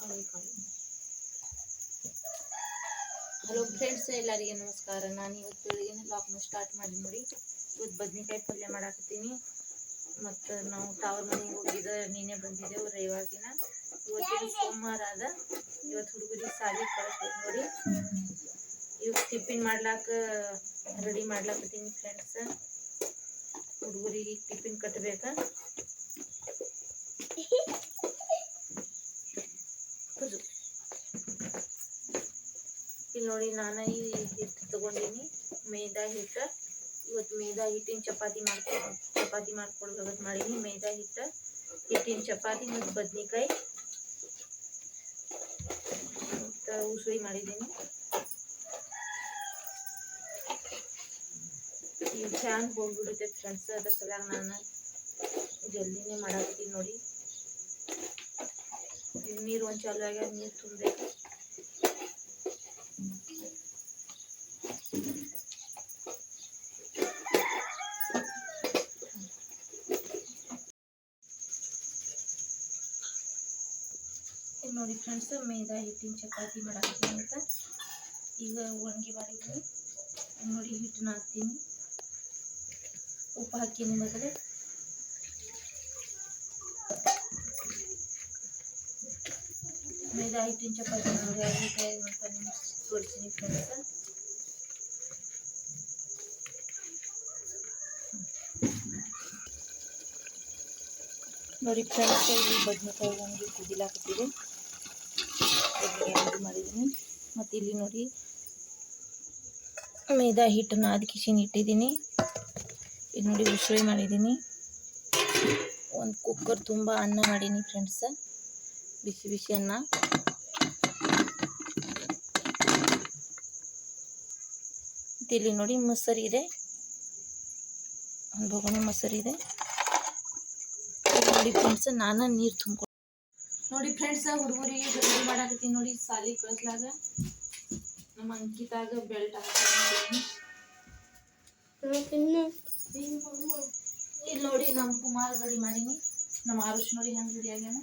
Hello friends ಎಲ್ಲರಿಗೆ ನಮಸ್ಕಾರ. ನಾನು ಇವತ್ತು ಬೆಳಿಗ್ಗೆ ಲಾಕ್ನ ಸ್ಟಾರ್ಟ್ ಮಾಡಿ ನೋಡಿ. ಇವತ್ತು ಬದ್ನಿಕಾಯಿ ಪಲ್ಯ ಮಾಡಾಕತ್ತೀನಿ. ಮತ್ತು ನಾವು ತಾವ್ರ ಮನೆಗೆ ಹೋಗಿದ್ದ ನೀನೇ ಬಂದಿದ್ದೆವು ರವಿವಾರ ದಿನ. ಇವತ್ತಿನ ಸೋಮವಾರ ಅದ. ಇವತ್ತು ಹುಡುಗರಿಗೆ ಸಾಲಿ ಕಳಿಸ್ಬೇಕು ನೋಡಿ. ಇವತ್ತು ಟಿಫಿನ್ ಮಾಡ್ಲಾಕ ರೆಡಿ ಮಾಡ್ಲಾಕತ್ತೀನಿ ಫ್ರೆಂಡ್ಸ್ ಹುಡುಗರಿಗೆ ಟಿಫಿನ್ ಕಟ್ಟಬೇಕ ಇಲ್ಲಿ ನೋಡಿ ನಾನು ಈ ಹಿಟ್ಟು ತಗೊಂಡೀನಿ ಮೈದಾ ಹಿಟ್ಟು ಇವತ್ತು ಮೈದಾ ಹಿಟ್ಟಿನ ಚಪಾತಿ ಮಾಡ್ಕೊ ಚಪಾತಿ ಮಾಡ್ಕೊಳ್ಬೇಕು ಮಾಡೀನಿ ಮೈದಾ ಹಿಟ್ಟು ಹಿಟ್ಟಿನ ಚಪಾತಿ ಮತ್ತು ಬದ್ನಿಕಾಯಿ ಮತ್ತು ಉಸುಳಿ ಮಾಡಿದ್ದೀನಿ ಈ ಫ್ಯಾನ್ ಹೋಗ್ಬಿಡುತ್ತೆ ಫ್ರೆಂಡ್ಸ್ ಅದ್ರ ಸಲುವಾಗಿ ನಾನು ಜಲ್ದಿನೇ ಮಾಡಾಕತ್ತೀನಿ ನೋಡಿ ನೀರು ಒಂದು ಚಾಲು ಆಗ್ಯಾವ ನೀರು ತುಂಬಬೇಕು ನೋಡಿ ಫ್ರೆಂಡ್ಸ್ ಮೈದಾ ಹಿಟ್ಟಿನ ಚಪಾತಿ ಮಾಡಾಕತ್ತೀನಿ ಅಂತ ಈಗ ಒಣಗಿ ಮಾಡಿದ್ದೀನಿ ಇಲ್ಲಿ ನೋಡಿ ಹಿಟ್ಟನ್ನ ಹಾಕ್ತೀನಿ ಉಪ್ಪು ಹಾಕೀನಿ ಮೊದಲೇ ಮೈದಾ ಹಿಟ್ಟಿನ ಚಪಾತಿ ನೋಡಿ ಹೇಗೆ ಅಂತ ನಿಮ್ಗೆ ತೋರಿಸ್ತೀನಿ ಫ್ರೆಂಡ್ಸ್ ನೋಡಿ ಫ್ರೆಂಡ್ಸ್ ಇಲ್ಲಿ ಬದ್ನೆಕಾಯಿ ಒಂದು ಕುದಿಲಾಕತ್ತಿದೆ ಬದ್ನೆಕಾಯಿ ಮಾಡಿದ್ದೀನಿ. ಮತ್ತು ಇಲ್ಲಿ ನೋಡಿ ಮೈದಾ ಹಿಟ್ಟನ್ನು ಅದಕ್ಕಿಸಿನ ಇಟ್ಟಿದ್ದೀನಿ. ಇದು ನೋಡಿ ಉಸುಳಿ ಮಾಡಿದ್ದೀನಿ. ಒಂದು ಕುಕ್ಕರ್ ತುಂಬ ಅನ್ನ ಮಾಡೀನಿ ಫ್ರೆಂಡ್ಸ. ಬಿಸಿ ಬಿಸಿ ಅನ್ನ. ಇಲ್ಲಿ ನೋಡಿ ಮೊಸರಿದೆ ಇದೆ. ಒಂದು ಬೊಗಣೆ ಮೊಸರಿದೆ ಇದೆ. ನೋಡಿ ಫ್ರೆಂಡ್ಸ್, ನಾನು ನೀರು ತುಂಬ್ಕೊ ನೋಡಿ ಫ್ರೆಂಡ್ಸ್ ಹುಡುಗರಿಗೆ ರೆಡಿ ಮಾಡಾಕತ್ತೀನಿ ನೋಡಿ, ಸಾಲಿ ಕಳಿಸ್ಲಾಗ. ನಮ್ಮ ಅಂಕಿತಾಗ ಬೆಲ್ಟ್ ಇಲ್ಲಿ ನೋಡಿ ನಮ್ಮ ಕುಮಾರ್ ರೆಡಿ ಮಾಡೀನಿ. ನಮ್ಮ ಆರುಷ್ ನೋಡಿ ಹೆಂಗೆ ರೆಡಿ ಆಗ್ಯಾನ.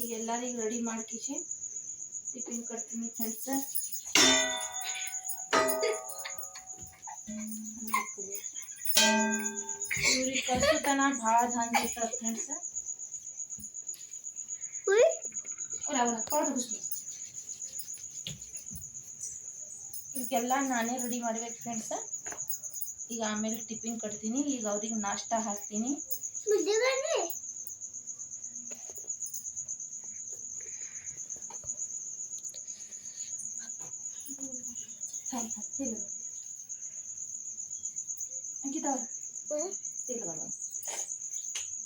ಈಗ ಎಲ್ಲರಿಗೆ ರೆಡಿ ಮಾಡ್ಕಿಸಿ ಟಿಫಿನ್ ಕಟ್ತೀನಿ ಫ್ರೆಂಡ್ಸ್ ಇವ್ರಿಗೆ ಕಷ್ಟತನ ಭಾಳ ಧಾನ್ ಇರ್ತಾರೆ ಫ್ರೆಂಡ್ಸ್ ಈಗೆಲ್ಲ ನಾನೇ ರೆಡಿ ಮಾಡ್ಬೇಕು ಫ್ರೆಂಡ್ಸ್ ಈಗ ಆಮೇಲೆ ಟಿಫಿನ್ ಕಟ್ತೀನಿ ಈಗ ಅವ್ರಿಗೆ ನಾಷ್ಟ ಹಾಕ್ತೀನಿ ಅಂಕಿತಾ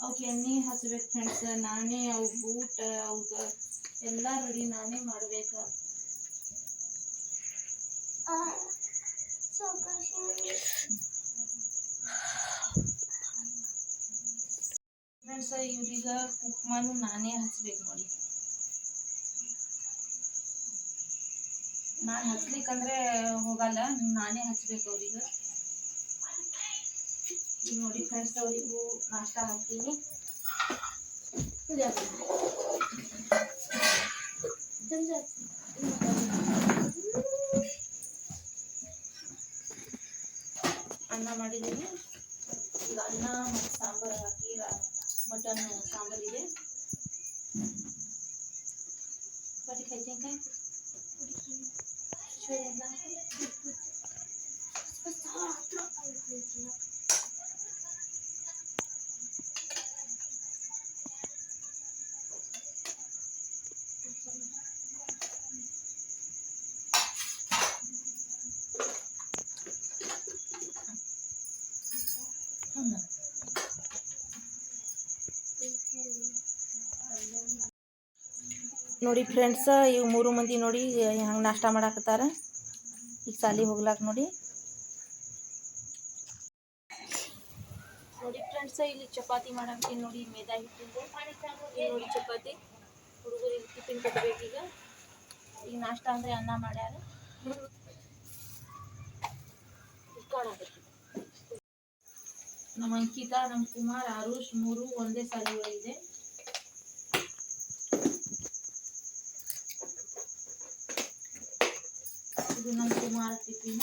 ಅವಕ್ಕೆ ಎಣ್ಣೆ ಹಚ್ಬೇಕು ಫ್ರೆಂಡ್ಸ್ ನಾನೇ ಅವು ಬೂಟ್ ಅವ್ಗ ಎಲ್ಲ ರೆಡಿ ನಾನೇ ಮಾಡ್ಬೇಕು ಫ್ರೆಂಡ್ಸ್ ಇವ್ರೀಗ ಕುಕ್ಮಾನು ನಾನೇ ಹಚ್ಬೇಕು ನೋಡಿ ನಾನು ಹಚ್ಲಿಕ್ಕಂದ್ರೆ ಹೋಗಲ್ಲ ನಾನೇ ಹಚ್ಬೇಕು ಅವ್ರಿಗೆ ಈಗ ನೋಡಿ ಫ್ರೆಂಡ್ಸ್ ಅವರಿಗೂ ನಾಷ್ಟ ಹಾಕ್ತೀನಿ ಅನ್ನ ಮಾಡಿದ್ದೀನಿ ಈಗ ಅನ್ನ ಮತ್ತು ಸಾಂಬಾರು ಹಾಕಿ ಮಟನ್ ಸಾಂಬಾರು ಇದೆ ಬಟಿ ಕಜ್ಜಿಕಾಯಿ ನೋಡಿ ಫ್ರೆಂಡ್ಸ್ ಇವು ಮೂರು ಮಂದಿ ನೋಡಿ ಹಂಗೆ ನಾಷ್ಟ ಮಾಡಾಕತ್ತಾರ. ಈಗ ಸಾಲಿ ಹೋಗ್ಲಾಕ ನೋಡಿ. ನೋಡಿ ಫ್ರೆಂಡ್ಸ್ ಇಲ್ಲಿ ಚಪಾತಿ ಮಾಡಾಕ್ತೀನಿ ನೋಡಿ ಮೇದಾ ಹಿಟ್ಟಿಂದು. ಇಲ್ಲಿ ನೋಡಿ ಚಪಾತಿ. ಹುಡುಗರಿಗೆ ಟಿಫಿನ್ ಕೊಡ್ಬೇಕು ಈಗ. ನಾಷ್ಟ ಅಂದರೆ ಅನ್ನ ಮಾಡ್ಯಾರ. ನಮ್ಮ ಅಂಕಿತಾ ನಮ್ಮ ಕುಮಾರ್ ಆರುಷ್ ಮೂರು ಒಂದೇ ಸಾಲಿ ಒಳಗಿದೆ. ಇದು ನಮ್ಮ ಕುಮಾರ್ ಟಿಫಿನ್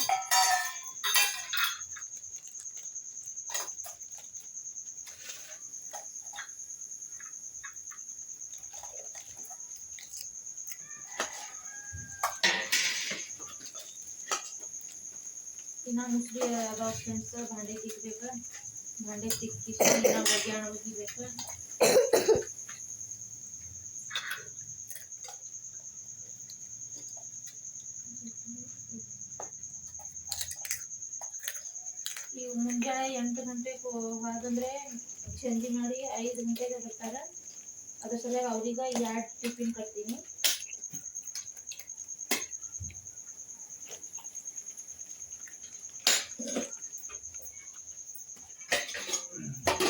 ಇನ್ನ ಮುಸ್ಲಿ ಅದಾವ ಫ್ರೆಂಡ್ಸ್ ಭಾಂಡೆ ತಿಕ್ಬೇಕು ಭಾಂಡೆ ತಿಕ್ಕಿ ಇನ್ನ ಒಗ್ಯಾಣ ಒಗಿಬೇಕು ಗಂಟೆಗೆ ಹೊರದಂದರೆ ಸಂಜೆ ಮಾಡಿ ಐದು ಗಂಟೆಗೆ ಬರ್ತಾರೆ ಅದ್ರ ಸಲುವಾಗಿ ಅವ್ರಿಗೆ ಎರಡು ಟಿಫಿನ್ ಕಟ್ತೀನಿ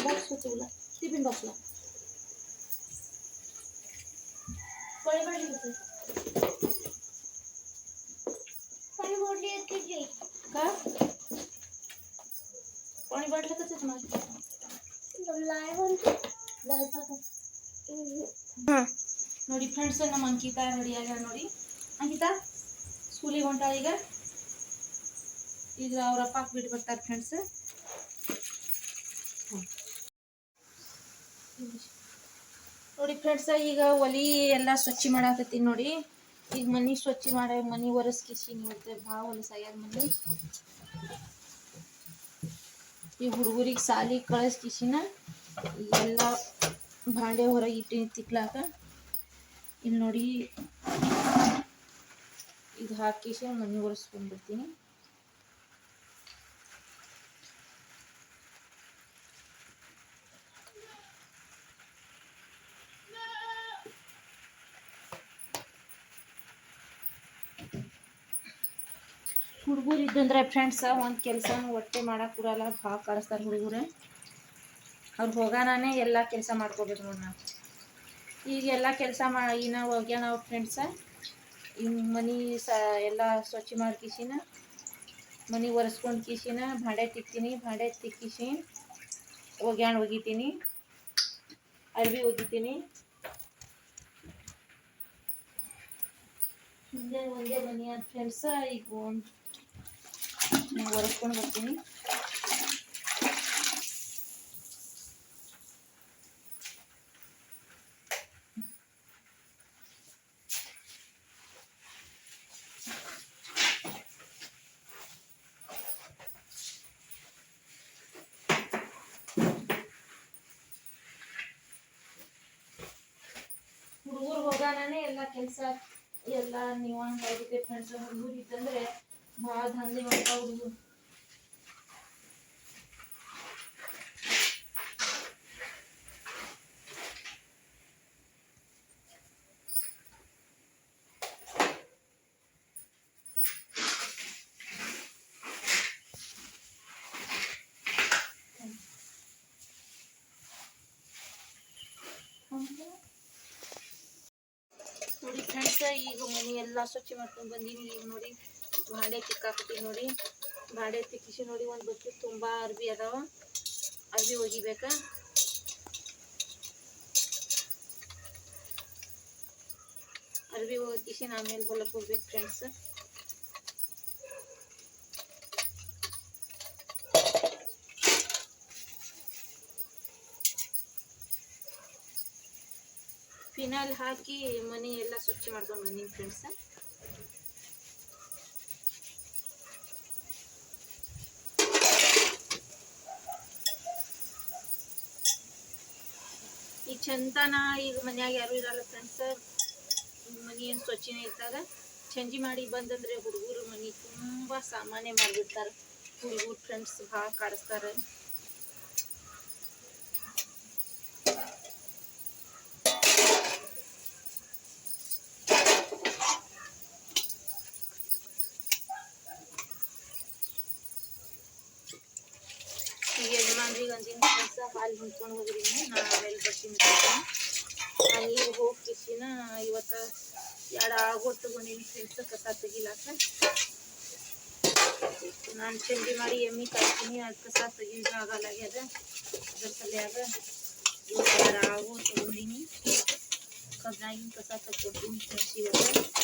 ಬಾಕ್ಸ್ ಗೊತ್ತಿಲ್ಲ ಟಿಫಿನ್ ಬಾಕ್ಸ್ಲ ಕೊಳೆ ಮಾಡಿ ಕೊಳೆ ಕೊಡ್ಲಿ ಕಾ ನೋಡಿ ಫ್ರೆಂಡ್ಸ್ ನಮ್ಮ ಅಂಕಿತಾ ರೆಡಿ ಆಗ್ಯಾರ ನೋಡಿ. ಅಂಕಿತಾ ಸ್ಕೂಲಿಗೆ ಹೊಂಟಾಳ ಈಗ? ಈಗ ಅವ್ರ ಅಪ್ಪ ಬಿಟ್ಟು ಬರ್ತಾರೆ ಫ್ರೆಂಡ್ಸ್ ನೋಡಿ ಫ್ರೆಂಡ್ಸ್ ಈಗ ಒಲಿ ಎಲ್ಲ ಸ್ವಚ್ಛ ಮಾಡಾಕತ್ತೀನಿ ನೋಡಿ. ಈಗ ಮನಿ ಸ್ವಚ್ಛ ಮಾಡಿ, ಮನಿ ಒರೆಸ್ಕಿಸಿ ನೋಡ್ತೇವೆ. ಭಾಳ ಹೊಲಸಾಗ್ಯದ ಮನೆ. ಈ ಹುಡುಗರಿಗೆ ಸಾಲಿ ಕಳಿಸ್ಕಿಸಿನ ಎಲ್ಲ ಭಾಂಡೆ ಹೊರಗೆ ಇಟ್ಟು ತಿಕ್ಲಾಕ. ಇಲ್ಲಿ ನೋಡಿ, ಇದು ಹಾಕಿಸಿ ಮನೆ ಒರೆಸ್ಕೊಂಡ್ಬಿಡ್ತೀನಿ ಹುಡುಗರು ಇದ್ದಂದ್ರೆ ಫ್ರೆಂಡ್ಸ ಒಂದು ಕೆಲಸ ಹೊಟ್ಟೆ ಮಾಡಕ್ಕೆ ಕೊಡಲ್ಲ, ಭಾಳ ಕಳಿಸ್ತಾರೆ ಹುಡುಗರು. ಅವ್ರು ಹೋಗೋಣ ಎಲ್ಲ ಕೆಲಸ ಮಾಡ್ಕೋಬೇಕು ನೋಡಿ ನಾವು. ಈಗ ಎಲ್ಲ ಕೆಲಸ ಮಾ ಇನ್ನ ಹೋಗ್ಯಾನ ಅವ್ರ ಫ್ರೆಂಡ್ಸ ಈ ಮನೆ ಸ, ಎಲ್ಲ ಸ್ವಚ್ಛ ಮಾಡಿ ಕಿಸಿನ ಮನೆ ಒರೆಸ್ಕೊಂಡು ಕಿಸಿನ ಭಾಂಡೆ ತಿಕ್ತೀನಿ ಭಾಂಡೆ ತಿಕ್ಕಿಸಿ ಒಗ್ಯಾಣ ಒಗಿತೀನಿ ಅರ್ಬಿ ಒಗಿತೀನಿ ಹಿಂಗೆ ಒಂದೇ ಮನೆ ಫ್ರೆಂಡ್ಸ ಈಗ ಒಂದು ಒರೆಸ್ಕೊಂಡು ಬರ್ತೀನಿ. ಹುಡುಗರು ಹೋಗಾನೇ ಎಲ್ಲ ಕೆಲಸ ಎಲ್ಲ ನೀವು ಹಂಗಾಗಿದೆ ಫ್ರೆಂಡ್ಸ್ ಹುಡುಗರು ಇದ್ದಂದ್ರೆ ಭಾಳ ದಂಧೆ ಮಾಡ್ತಾವ ಹುಡುಗರು ನೋಡಿ ಫ್ರೆಂಡ್ಸ್ ಈಗ ಮನೆ ಎಲ್ಲ ಸ್ವಚ್ಛ ಮಾಡ್ಕೊಂಡು ಬಂದೀನಿ ಈಗ ನೋಡಿ ಭಾಂಡೆ ತಿಕ್ಕಾಕತ್ತೀನಿ ನೋಡಿ. ಭಾಂಡೆ ತಿಕ್ಕಿಸಿ ನೋಡಿ, ಒಂದು ಬಕೆಟ್ ತುಂಬ ಅರ್ಬಿ ಅದಾವ. ಅರ್ಬಿ ಒಗಿಬೇಕ? ಅರ್ಬಿ ಒಗಿಸಿ ಆಮೇಲೆ ಹೊಲಕ್ಕೆ ಹೋಗ್ಬೇಕು ಫ್ರೆಂಡ್ಸ್ ಫಿನಾಲ್ ಹಾಕಿ ಮನೆ ಎಲ್ಲ ಸ್ವಚ್ಛ ಮಾಡ್ಕೊಂಡು ಬಂದೀನಿ ಫ್ರೆಂಡ್ಸ್ ಚಂತನ ಈಗ ಮನ್ಯಾಗ ಯಾರು ಇರಲ್ಲ ಫ್ರೆಂಡ್ಸ್ ಮನೆ ಏನು ಸ್ವಚ್ಛನೇ ಇರ್ತಾರ ಚಂಜಿ ಮಾಡಿ ಬಂದಂದ್ರೆ ಹುಡುಗರು ಮನೆ ತುಂಬ ಸಾಮಾನ್ಯ ಮಾಡಿಬಿಡ್ತಾರೆ. ಹುಡುಗರು ಫ್ರೆಂಡ್ಸ್ ಭಾಳ ಕಾಡಿಸ್ತಾರೆ. ಹಾಲು ಹಿಂಡ್ಕೊಂಡು ಹೋಗ್ರಿ ನಾ ಆಮೇಲೆ ಬರ್ತೀನಿ ಅಲ್ಲಿ ಹೋಗಿ ಕಿಸಿನ ಇವತ್ತು ಎರಡು ಆಗೋಟ್ ತಗೊಂಡಿನಿ ಫ್ರೆಂಡ್ಸ್ ಕಸ ತೆಗಿಲಾಕ ನಾನು ಚಂಡಿ ಮಾಡಿ ಎಮ್ಮಿ ಕಾಯ್ತೀನಿ ಅದು ಕಸ ತೆಗಿಯೋದು ಆಗಲ್ಲಾಗ್ಯದ ಅದ್ರ ಸಲಿಯಾಗ ಇವತ್ತು ಎರಡು ಆಗೋ ತಗೊಂಡಿನಿ ಕಬ್ನಾಗಿನ ಕಸ ತಗೊಡ್ತೀನಿ ಫ್ರೆಂಡ್ಸ್ ಇವತ್ತು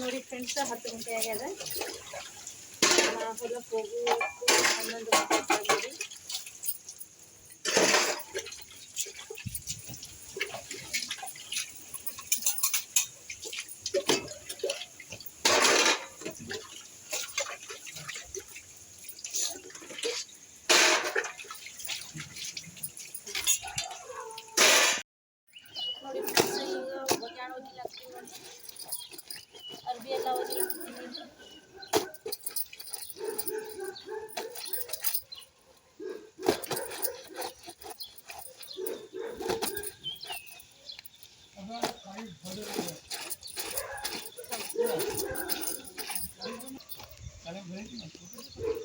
ನೋಡಿ ಫ್ರೆಂಡ್ಸ್ ಹತ್ತು ಗಂಟೆ ಆಗ್ಯದ ಹೊಲಕ್ಕೆ ಹೋಗು ಹನ್ನೊಂದು ಗಂಟೆ ಆಗ್ಯದ cara é grande, mas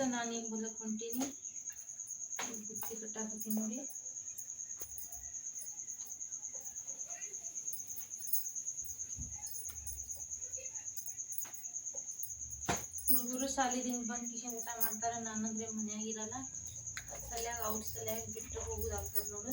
ನೋಡಿ ಫ್ರೆಂಡ್ಸ್ ನಾನು ಈಗ ಹೊಲಕ್ಕೆ ಹೊಂಟೀನಿ. ಬುತ್ತಿ ಕಟ್ಟಾಕತ್ತೀನಿ ನೋಡಿ. ಹುಡುಗರು ಸಾಲಿದಿಂದ ಬಂದು ಕಿಶನ್ ಊಟ ಮಾಡ್ತಾರೆ, ನಾನಂದ್ರೆ ಮನ್ಯಾಗ ಇರಲ್ಲ. ಅದ್ ಸಲ್ಯಾಗ ಅವ್ರ ಸಲ್ಯಾಗ ಬಿಟ್ಟು ಹೋಗುದಾಗ್ತದ ನೋಡು.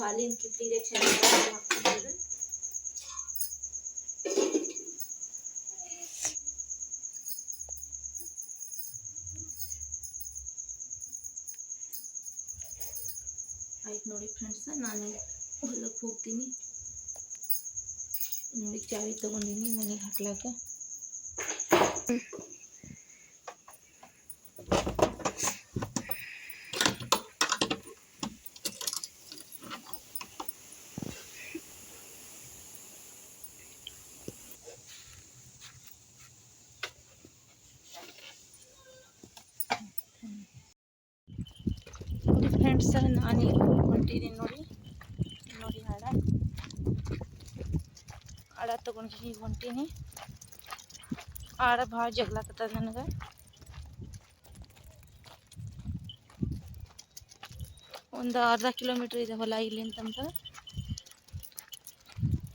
ಇದು ಹಾಲಿನ ಕಿಟ್ಲಿಗೆ ಚೆನ್ನಾಗಿ ಹಾಕ್ತಿದ್ದು ಆಯ್ತು ನೋಡಿ ಫ್ರೆಂಡ್ಸ್ ನಾನು ಹೊಲಕ್ಕೆ ಹೋಗ್ತೀನಿ ನೋಡಿ ಚಾವಿ ತಗೊಂಡಿನಿ ಮನೆಗೆ ಹಾಕ್ಲಾಕ ಈಗ ಹೊಂಟೀನಿ ಹಾಡ ಭಾಳ ಜಗ್ಲಾಕತ್ತದ ನನಗೆ ಒಂದು ಅರ್ಧ ಕಿಲೋಮೀಟ್ರ್ ಇದೆ ಹೊಲ ಇಲ್ಲಿಂತಂತ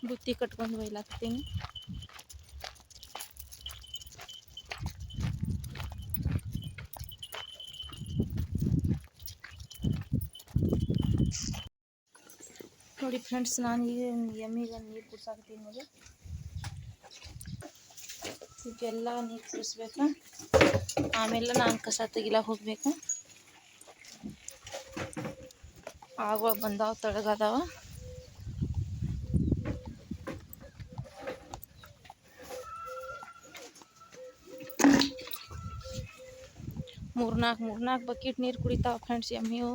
ಬುತ್ತಿ ಕಟ್ಕೊಂಡು ಬೈಲಾಕ್ತೀನಿ ನೋಡಿ ಫ್ರೆಂಡ್ಸ್ ನಾನು ಈಗ ಎಮ್ಮಿಗೆ ನೀರು ಕುಡ್ಸಾಕತ್ತೀನಿ ನೋಡಿ ಇದೆಲ್ಲ ನೀರು ಕುಡಿಸ್ಬೇಕು. ಆಮೇಲೆ ನಾನು ಕಸ ತೆಗಿಲಾಕ ಹೋಗ್ಬೇಕು. ಆಗುವ ಬಂದಾವ ತಳಗದಾವ ಮೂರ್ನಾಲ್ಕು ಮೂರ್ನಾಲ್ಕು ಬಕೆಟ್ ನೀರು ಕುಡಿತಾವ, ಫ್ರೆಂಡ್ಸ್ ಎಮ್ಮಿವು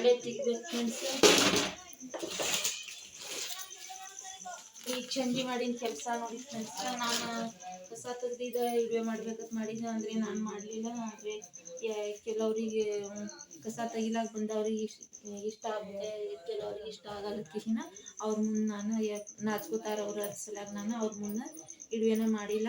ಈಗ ತೆಗ್ಬೇಕು ಫ್ರೆಂಡ್ಸ್ ಈಗ ಚಂದಿ ಮಾಡಿನ ಕೆಲಸ ನೋಡಿ ಫ್ರೆಂಡ್ಸ್ ನಾನು ಕಸ ತೆಗ್ದಿದ್ದ ವಿಡಿಯೋ ಮಾಡ್ಬೇಕಂತ ಮಾಡಿದ್ದೆ ಅಂದರೆ ನಾನು ಮಾಡಲಿಲ್ಲ. ಆದರೆ ಕೆಲವರಿಗೆ ಕಸ ತೆಗಿಲಾಕ ಬಂದವ್ರಿಗೆ ಇಷ್ಟ ಇಷ್ಟ ಆಗುತ್ತೆ. ಕೆಲವ್ರಿಗೆ ಇಷ್ಟ ಆಗಲ್ಲ ಕಿಶಿನ ಅವ್ರ ಮುಂದೆ ನಾನು ನಾಚ್ಕೋತಾರೆ ಅವ್ರ ಸಲಾಗ ನಾನು, ಅವ್ರ ಮುಂದೆ ವಿಡಿಯೋನ ಮಾಡಿಲ್ಲ.